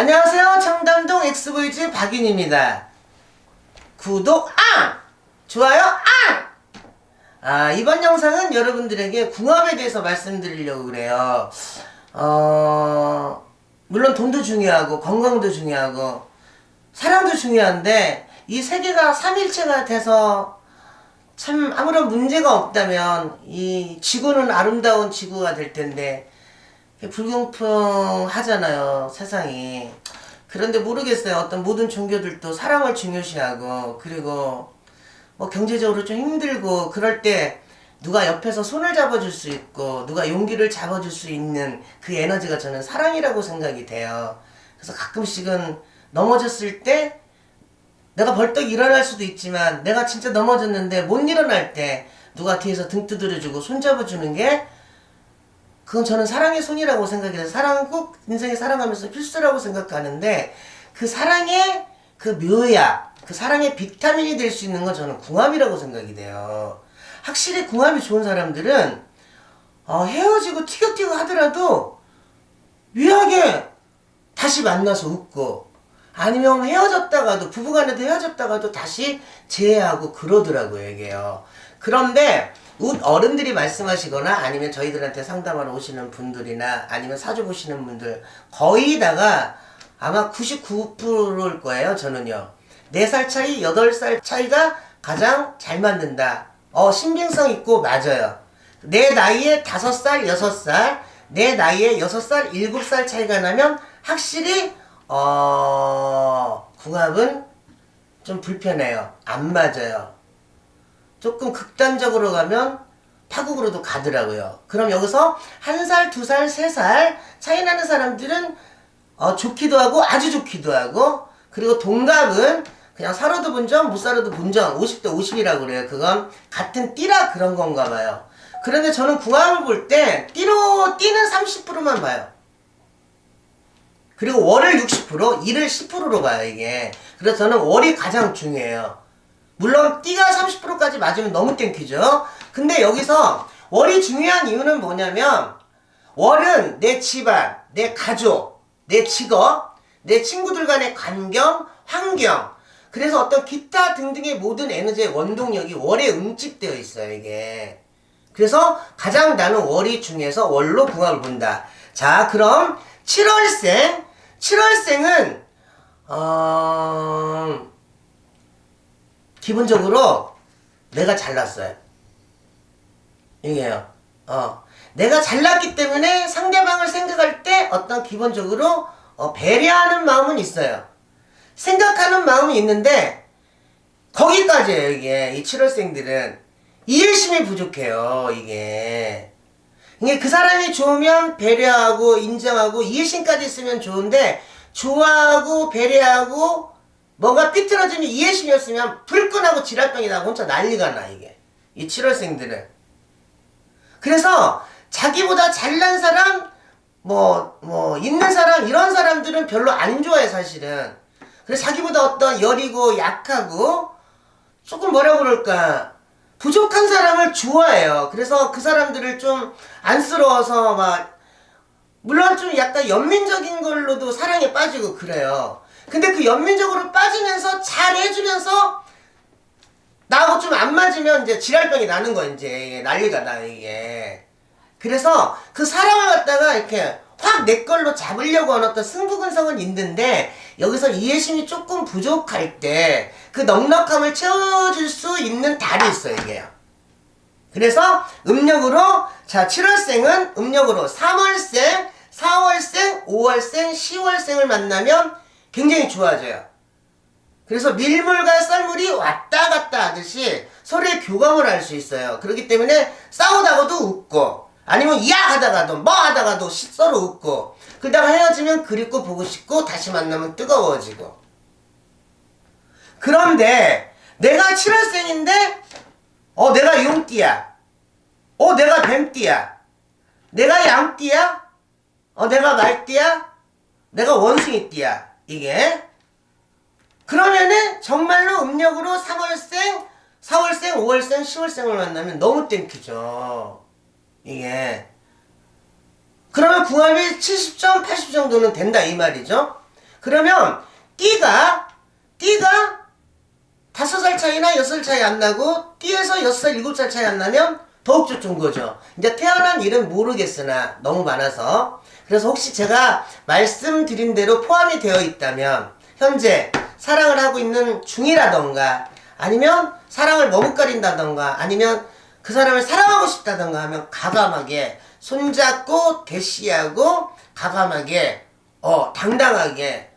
안녕하세요. 청담동 엑스보이즈 박윤입니다. 구독 앙! 좋아요 앙! 아, 이번 영상은 여러분들에게 궁합에 대해서 말씀드리려고 그래요. 어, 물론 돈도 중요하고 건강도 중요하고 사랑도 중요한데 이 세 개가 삼일체가 돼서 참 아무런 문제가 없다면 이 지구는 아름다운 지구가 될 텐데 불공평하잖아요 세상이. 그런데 모르겠어요. 어떤 모든 종교들도 사랑을 중요시하고 그리고 뭐 경제적으로 좀 힘들고 그럴 때 누가 옆에서 손을 잡아줄 수 있고 누가 용기를 잡아줄 수 있는 그 에너지가 저는 사랑이라고 생각이 돼요. 그래서 가끔씩은 넘어졌을 때 내가 벌떡 일어날 수도 있지만 내가 진짜 넘어졌는데 못 일어날 때 누가 뒤에서 등 두드려주고 손 잡아주는 게 그건 저는 사랑의 손이라고 생각해서 사랑은 꼭 인생에 살아가면서 필수라고 생각하는데 그 사랑의 그 묘약, 그 사랑의 비타민이 될 수 있는 건 저는 궁합이라고 생각이 돼요. 확실히 궁합이 좋은 사람들은 어, 헤어지고 티격태격 하더라도 유하게 다시 만나서 웃고 아니면 헤어졌다가도 부부간에도 헤어졌다가도 다시 재회하고 그러더라고요 이게요. 그런데 웃 어른들이 말씀하시거나 아니면 저희들한테 상담하러 오시는 분들이나 아니면 사주 보시는 분들 거의 다가 아마 99%일 거예요 저는요. 4살 차이, 8살 차이가 가장 잘 맞는다. 어, 신빙성 있고 맞아요. 내 나이에 5살, 6살, 내 나이에 6살, 7살 차이가 나면 확실히 어, 궁합은 좀 불편해요. 안 맞아요. 조금 극단적으로 가면 파국으로도 가더라고요. 그럼 여기서 한 살, 두 살, 세 살 차이 나는 사람들은 어, 좋기도 하고 아주 좋기도 하고 그리고 동갑은 그냥 살아도 본전, 못 살아도 본전 50대 50이라고 그래요. 그건 같은 띠라 그런 건가 봐요. 그런데 저는 궁합을 볼 때 띠로 띠는 30%만 봐요. 그리고 월을 60%, 일을 10%로 봐요, 이게. 그래서 저는 월이 가장 중요해요. 물론 띠가 30%까지 맞으면 너무 땡큐죠. 근데 여기서 월이 중요한 이유는 뭐냐면 월은 내 집안, 내 가족, 내 직업, 내 친구들 간의 관경, 환경 그래서 어떤 기타 등등의 모든 에너지의 원동력이 월에 응집되어 있어요, 이게. 그래서 가장 나는 월이 중에서 월로 궁합을 본다. 자, 그럼 7월생, 7월생은 어... 기본적으로 내가 잘났어요. 이게요. 어. 내가 잘났기 때문에 상대방을 생각할 때 어떤 기본적으로 어, 배려하는 마음은 있어요. 생각하는 마음이 있는데 거기까지예요, 이게. 이 7월생들은 이해심이 부족해요, 이게. 이게 그 사람이 좋으면 배려하고 인정하고 이해심까지 있으면 좋은데 좋아하고 배려하고 뭐가 삐뚤어지면 이해심이 없으면 불끈하고 지랄병이 나고 혼자 난리가 나 이게. 이 7월생들은. 그래서 자기보다 잘난 사람 뭐뭐 있는 사람 이런 사람들은 별로 안 좋아해 사실은. 그래서 자기보다 어떤 여리고 약하고 조금 뭐라 그럴까 부족한 사람을 좋아해요. 그래서 그 사람들을 좀 안쓰러워서 막 물론 좀 약간 연민적인 걸로도 사랑에 빠지고 그래요 근데 그 연민적으로 빠지면서 잘 해주면서 나하고 좀 안 맞으면 이제 지랄병이 나는 거야 이제. 난리가 나 이게. 그래서 그 사랑을 갖다가 이렇게 확 내 걸로 잡으려고 하는 어떤 승부근성은 있는데 여기서 이해심이 조금 부족할 때 그 넉넉함을 채워줄 수 있는 달이 있어요 이게요. 그래서 음력으로 자 7월생은 음력으로 3월생 4월생 5월생 10월생을 만나면 굉장히 좋아져요. 그래서 밀물과 썰물이 왔다 갔다 하듯이 서로의 교감을 할 수 있어요. 그렇기 때문에 싸우다가도 웃고 아니면 야 하다가도 뭐 하다가도 시- 서로 웃고 그러다가 헤어지면 그립고 보고 싶고 다시 만나면 뜨거워지고. 그런데 내가 7월생인데 어 내가 용띠야. 어 내가 뱀띠야. 내가 양띠야. 어 내가 말띠야. 내가 원숭이띠야 이게 그러면은 정말로 음력으로 3월생, 4월생, 5월생, 10월생을 만나면 너무 땡큐죠. 이게. 그러면 궁합이 70점, 80 정도는 된다 이 말이죠. 그러면 띠가 띠가 다섯 살 차이나 여섯 살 차이 안 나고 띠에서 여섯 살 일곱 살 차이 안 나면 더욱 좋은 거죠. 이제 태어난 일은 모르겠으나 너무 많아서 그래서 혹시 제가 말씀드린 대로 포함이 되어 있다면 현재 사랑을 하고 있는 중이라던가 아니면 사랑을 머뭇거린다던가 아니면 그 사람을 사랑하고 싶다던가 하면 가감하게 손잡고 대시하고 가감하게 어 당당하게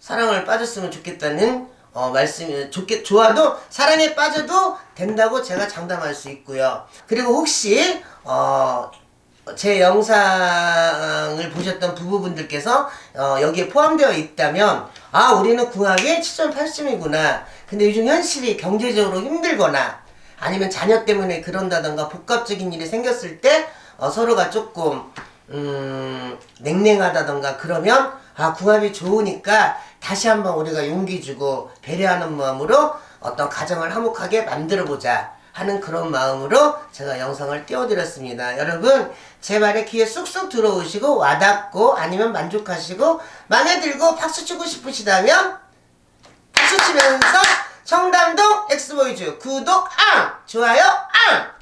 사랑을 빠졌으면 좋겠다는 어, 말씀이 좋겠 좋아도 사랑에 빠져도 된다고 제가 장담할 수 있고요. 그리고 혹시 어, 제 영상을 보셨던 부부분들께서 어, 여기에 포함되어 있다면 아 우리는 궁합이 7점 8점이구나. 근데 요즘 현실이 경제적으로 힘들거나 아니면 자녀 때문에 그런다던가 복합적인 일이 생겼을 때 어, 서로가 조금 음, 냉랭하다던가 그러면 아 궁합이 좋으니까 다시 한번 우리가 용기 주고 배려하는 마음으로 어떤 가정을 화목하게 만들어 보자 하는 그런 마음으로 제가 영상을 띄워드렸습니다. 여러분 제 말에 귀에 쑥쑥 들어오시고 와닿고 아니면 만족하시고 마음에 들고 박수 치고 싶으시다면 박수 치면서 청담동 엑스보이즈 구독 앙 좋아요 앙